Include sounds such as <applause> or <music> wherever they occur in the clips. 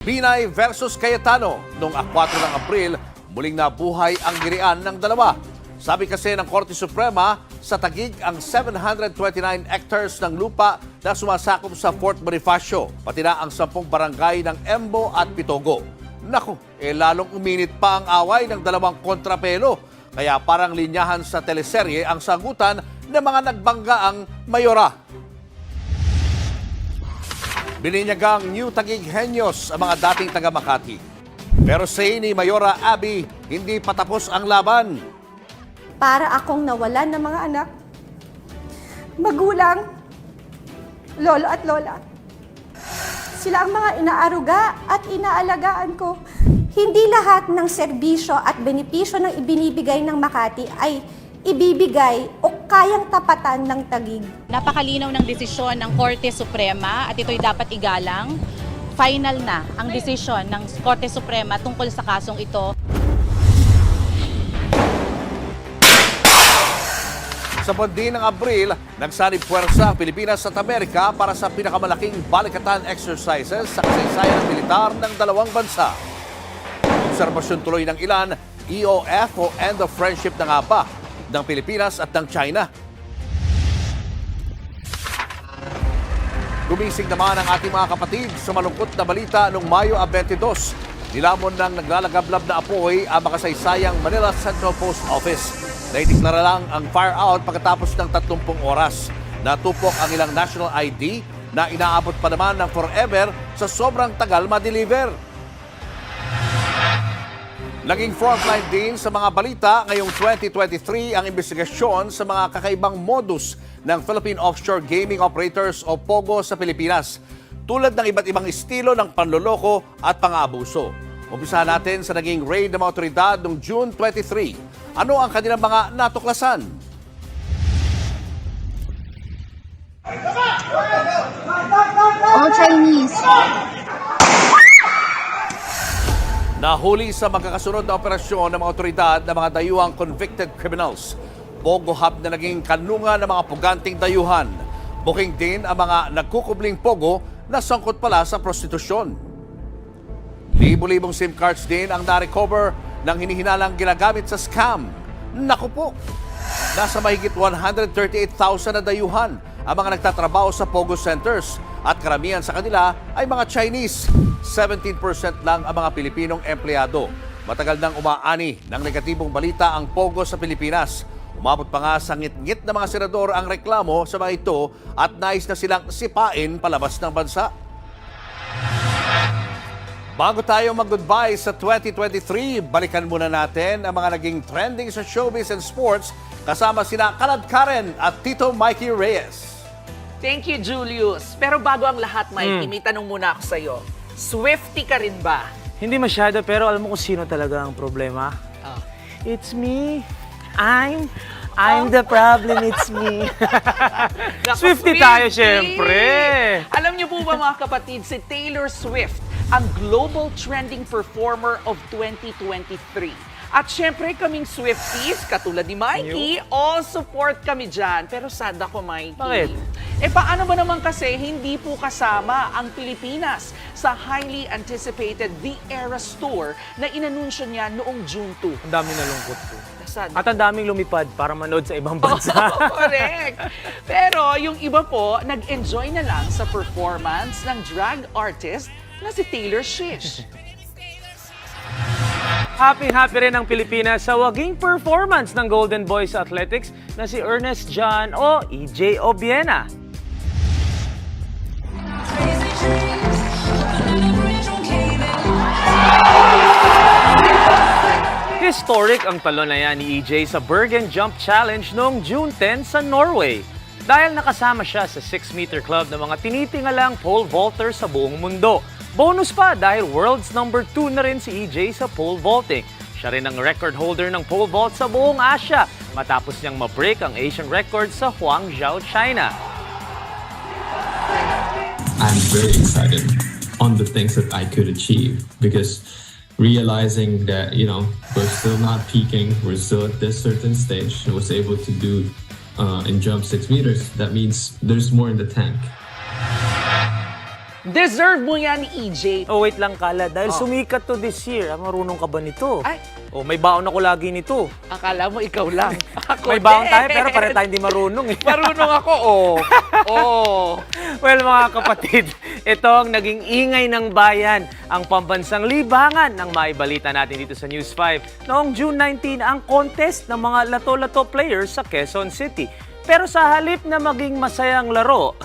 Binay versus Cayetano. Noong 4 ng Abril, muling nabuhay ang girian ng dalawa. Sabi kasi ng Korte Suprema, sa Tagig ang 729 hectares ng lupa na sumasakop sa Fort Bonifacio, pati na ang 10 barangay ng Embo at Pitogo. Naku, eh lalong uminit pa ang away ng dalawang kontrapelo. Kaya parang linyahan sa teleserye ang sagutan ng mga nagbanggaang mayora. Bininyagang New Tagig Henyos ang mga dating taga Makati. Pero say ni Mayora Abby, hindi patapos ang laban. para akong nawalan ng mga anak, magulang, lolo at lola. Sila ang mga inaaruga at inaalagaan ko. Hindi lahat ng serbisyo at benepisyo ng ibinibigay ng Makati ay ibibigay o kayang tapatan ng tagig. Napakalinaw ng desisyon ng Korte Suprema at ito'y dapat igalang. Final na ang desisyon ng Korte Suprema tungkol sa kasong ito. Sa buwan ng Abril, nagsanib puwersa ang Pilipinas at Amerika para sa pinakamalaking balikatan exercises sa kasaysayan ng militar ng dalawang bansa. Obserbasyon tuloy ng ilan, EOF o End of Friendship na nga ba ng Pilipinas at ng China. Gumising naman ang ating mga kapatid sa malungkot na balita noong Mayo 22. Nilamon ng naglalagablab na apoy ang makasaysayang Manila Central Post Office. Naideklara lang ang fire out pagkatapos ng 30 oras. Natupok ang ilang national ID na inaabot pa naman ng forever sa sobrang tagal ma-deliver. Naging frontline din sa mga balita ngayong 2023 ang investigasyon sa mga kakaibang modus ng Philippine Offshore Gaming Operators o POGO sa Pilipinas. Tulad ng iba't ibang estilo ng panloloko at pang-aabuso. Umpisahan natin sa naging raid ng mga noong June 23. Ano ang kanilang mga natuklasan? All Chinese. Nahuli sa magkakasunod na operasyon ng mga otoridad ng mga dayuhang convicted criminals. Pogo hub na naging kanunga ng mga puganting dayuhan. Booking din ang mga nagkukubling pogo na sangkot pala sa prostitusyon. Libo-libong SIM cards din ang na-recover ng hinihinalang ginagamit sa scam. Naku po! Nasa mahigit 138,000 na dayuhan ang mga nagtatrabaho sa Pogo Centers at karamihan sa kanila ay mga Chinese. 17% lang ang mga Pilipinong empleyado. Matagal nang umaani ng negatibong balita ang Pogo sa Pilipinas. Umabot pa nga sa ngit-ngit ng mga senador ang reklamo sa mga ito at nais na silang sipain palabas ng bansa. Bago tayo mag-goodbye sa 2023, balikan muna natin ang mga naging trending sa showbiz and sports kasama sina Kalad Karen at Tito Mikey Reyes. Thank you, Julius. Pero bago ang lahat, Mikey, may tanong muna ako sa'yo. Swifty ka rin ba? Hindi masyado, pero alam mo kung sino talaga ang problema? Ah. It's me. I'm, I'm the problem, it's me. <laughs> Swifty tayo, syempre. Alam niyo po ba mga kapatid, si Taylor Swift ang global trending performer of 2023. At syempre, kaming Swifties, katulad ni Mikey, all support kami dyan. Pero sad ako, Mikey. Bakit? Eh paano ba naman kasi hindi po kasama ang Pilipinas sa highly anticipated The Eras Tour na inanunsyo niya noong June 2? Ang daming nalungkot ko. Sad At ang daming lumipad para manood sa ibang bansa. <laughs> Correct. Pero yung iba po, nag-enjoy na lang sa performance ng drag artist na si Taylor Swift. <laughs> Happy-happy rin ang Pilipinas sa waging performance ng Golden Boys Athletics na si Ernest John o EJ Obiena. Historic ang talon na yan ni EJ sa Bergen Jump Challenge noong June 10 sa Norway. Dahil nakasama siya sa 6-meter club ng mga tinitingalang pole vaulter sa buong mundo. Bonus pa dahil world's number 2 na rin si EJ sa pole vaulting. Siya rin ang record holder ng pole vault sa buong Asia matapos niyang ma-break ang Asian record sa Huangzhou, China. I'm very excited on the things that I could achieve because realizing that you know we're still not peaking, we're still at this certain stage. I was able to do uh, in jump six meters. That means there's more in the tank. Deserve mo yan, EJ. Oh, wait lang, Kala. Dahil sumikat to this year, ah, marunong ka ba nito? Ay. Oh, may baon ako lagi nito. Akala mo ikaw lang. <laughs> Ako May baon tayo, pero pare tayo hindi marunong eh. <laughs> Marunong ako, oh. Oh. <laughs> Well, mga kapatid, ito ang naging ingay ng bayan, ang pambansang libangan ng maibalita natin dito sa News 5. Noong June 19, ang contest ng mga lato-lato players sa Quezon City. Pero sa halip na maging masayang laro,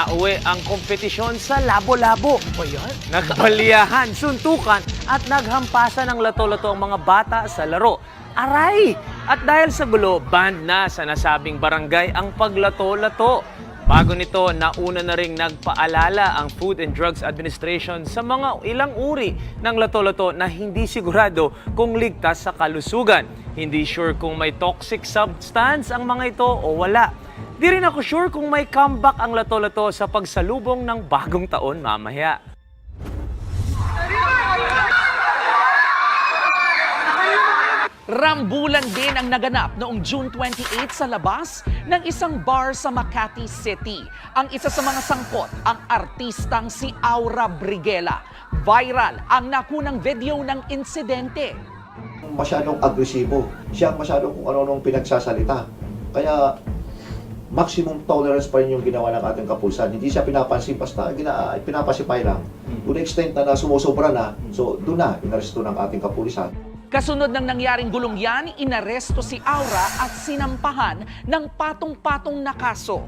Nauwi ang kompetisyon sa labo-labo. Ba yan? Nagbaliyahan, suntukan at naghampasan ng lato-lato ang mga bata sa laro. Aray! At dahil sa gulo, banned na sa nasabing barangay ang paglato-lato. Bago nito, nauna na ring nagpaalala ang Food and Drugs Administration sa mga ilang uri ng lato-lato na hindi sigurado kung ligtas sa kalusugan. Hindi sure kung may toxic substance ang mga ito o wala. Di rin ako sure kung may comeback ang lato-lato sa pagsalubong ng bagong taon mamaya. Rambulan din ang naganap noong June 28 sa labas ng isang bar sa Makati City. Ang isa sa mga sangkot, ang artistang si Aura Briguela. Viral ang nakunang video ng insidente. masyadong agresibo. Siya masyadong kung ano-anong pinagsasalita. Kaya maximum tolerance pa rin yung ginawa ng ating kapulisan. Hindi siya pinapansin, basta gina, pinapasipay lang. To the extent na, na sumusobra na, so doon na, inaresto ng ating kapulisan. Kasunod ng nangyaring gulong yan, inaresto si Aura at sinampahan ng patong-patong na kaso.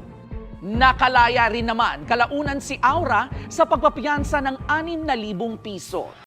Nakalaya rin naman kalaunan si Aura sa pagpapiyansa ng 6,000 piso.